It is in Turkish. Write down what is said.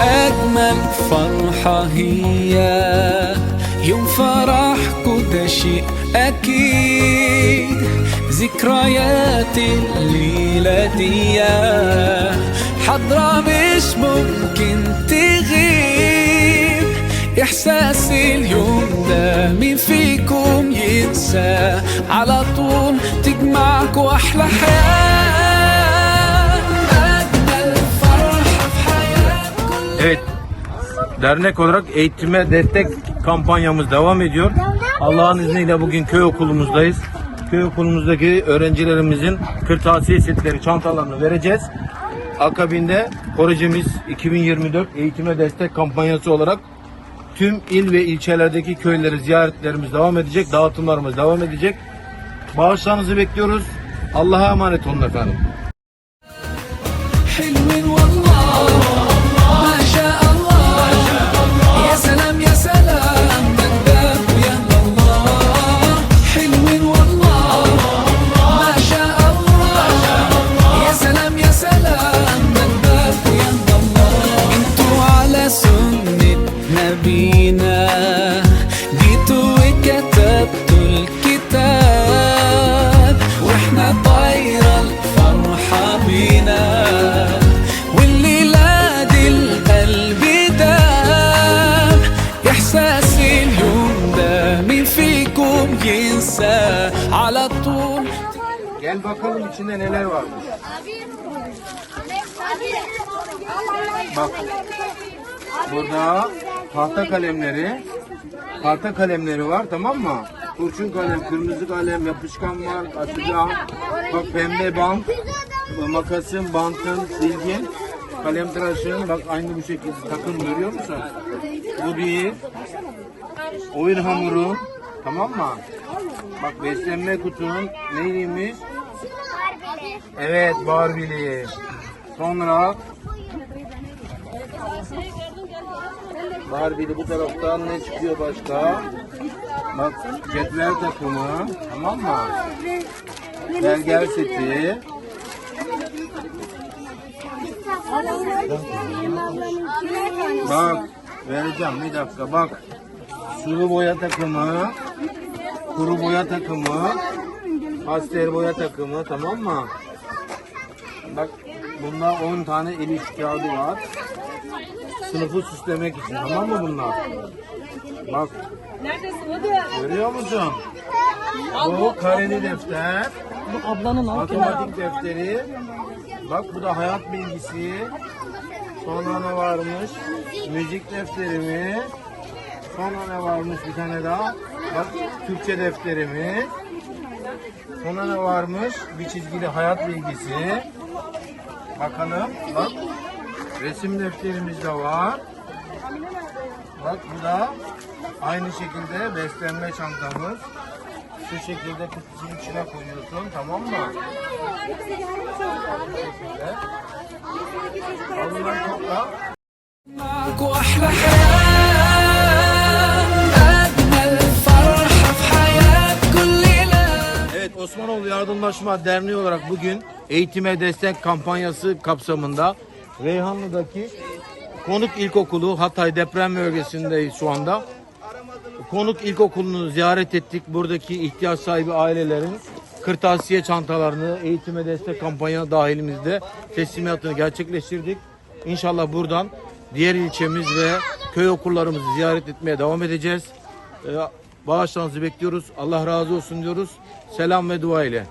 أجمل فرحة هي يوم فرح كده شيء أكيد. ذكريات الليلة دي حضرة مش ممكن تغيب. إحساس اليوم ده مين فيكم ينسى. على طول تجمعكوا أحلى حياة. Dernek olarak eğitime destek kampanyamız devam ediyor. Allah'ın izniyle bugün köy okulumuzdayız. Köy okulumuzdaki öğrencilerimizin kırtasiye setleri, çantalarını vereceğiz. Akabinde projemiz 2024 eğitime destek kampanyası olarak tüm il ve ilçelerdeki köyleri ziyaretlerimiz devam edecek. Dağıtımlarımız devam edecek. Bağışlarınızı bekliyoruz. Allah'a emanet olun efendim. inse alatul Gel bakalım içinde neler varmış. Abi. Bak. Burada tahta kalemleri tahta kalemleri var tamam mı? Kurşun kalem, kırmızı kalem, yapışkan var, asıca, bak pembe bant, makasın, bantın, silgin, kalem tıraşın, bak aynı bu şekilde takım görüyor musun? Bu bir oyun hamuru, tamam mı? Bak beslenme kutunun neymiş? Evet Barbie'li. Sonra Barbie'li bu taraftan ne çıkıyor başka? Bak cetvel takımı. Tamam mı? Belgel seti. Bak vereceğim bir dakika bak. Sulu boya takımı. Kuru boya takımı. Pastel boya takımı tamam mı? Bak bunda 10 tane el iş kağıdı var. Sınıfı süslemek için tamam mı bunlar? Bak. Görüyor musun? Bu kareli defter. Bu ablanın Matematik defteri. Bak bu da hayat bilgisi. Sonra ne varmış? Müzik defterimi. Sonra ne varmış bir tane daha? Bak Türkçe defterimi. Sonra ne varmış? Bir çizgili hayat bilgisi. Bakalım. Bak. Resim defterimiz de var. Bak bu da aynı şekilde beslenme çantamız. Şu şekilde kutusunun içine koyuyorsun tamam mı? Bunları topla. Osmanoğlu Yardımlaşma Derneği olarak bugün eğitime destek kampanyası kapsamında Reyhanlı'daki Konuk İlkokulu Hatay deprem bölgesindeyiz şu anda. Konuk İlkokulu'nu ziyaret ettik. Buradaki ihtiyaç sahibi ailelerin kırtasiye çantalarını eğitime destek kampanya dahilimizde teslimatını gerçekleştirdik. İnşallah buradan diğer ilçemiz ve köy okullarımızı ziyaret etmeye devam edeceğiz. Bağışlarınızı bekliyoruz. Allah razı olsun diyoruz. Selam ve dua ile.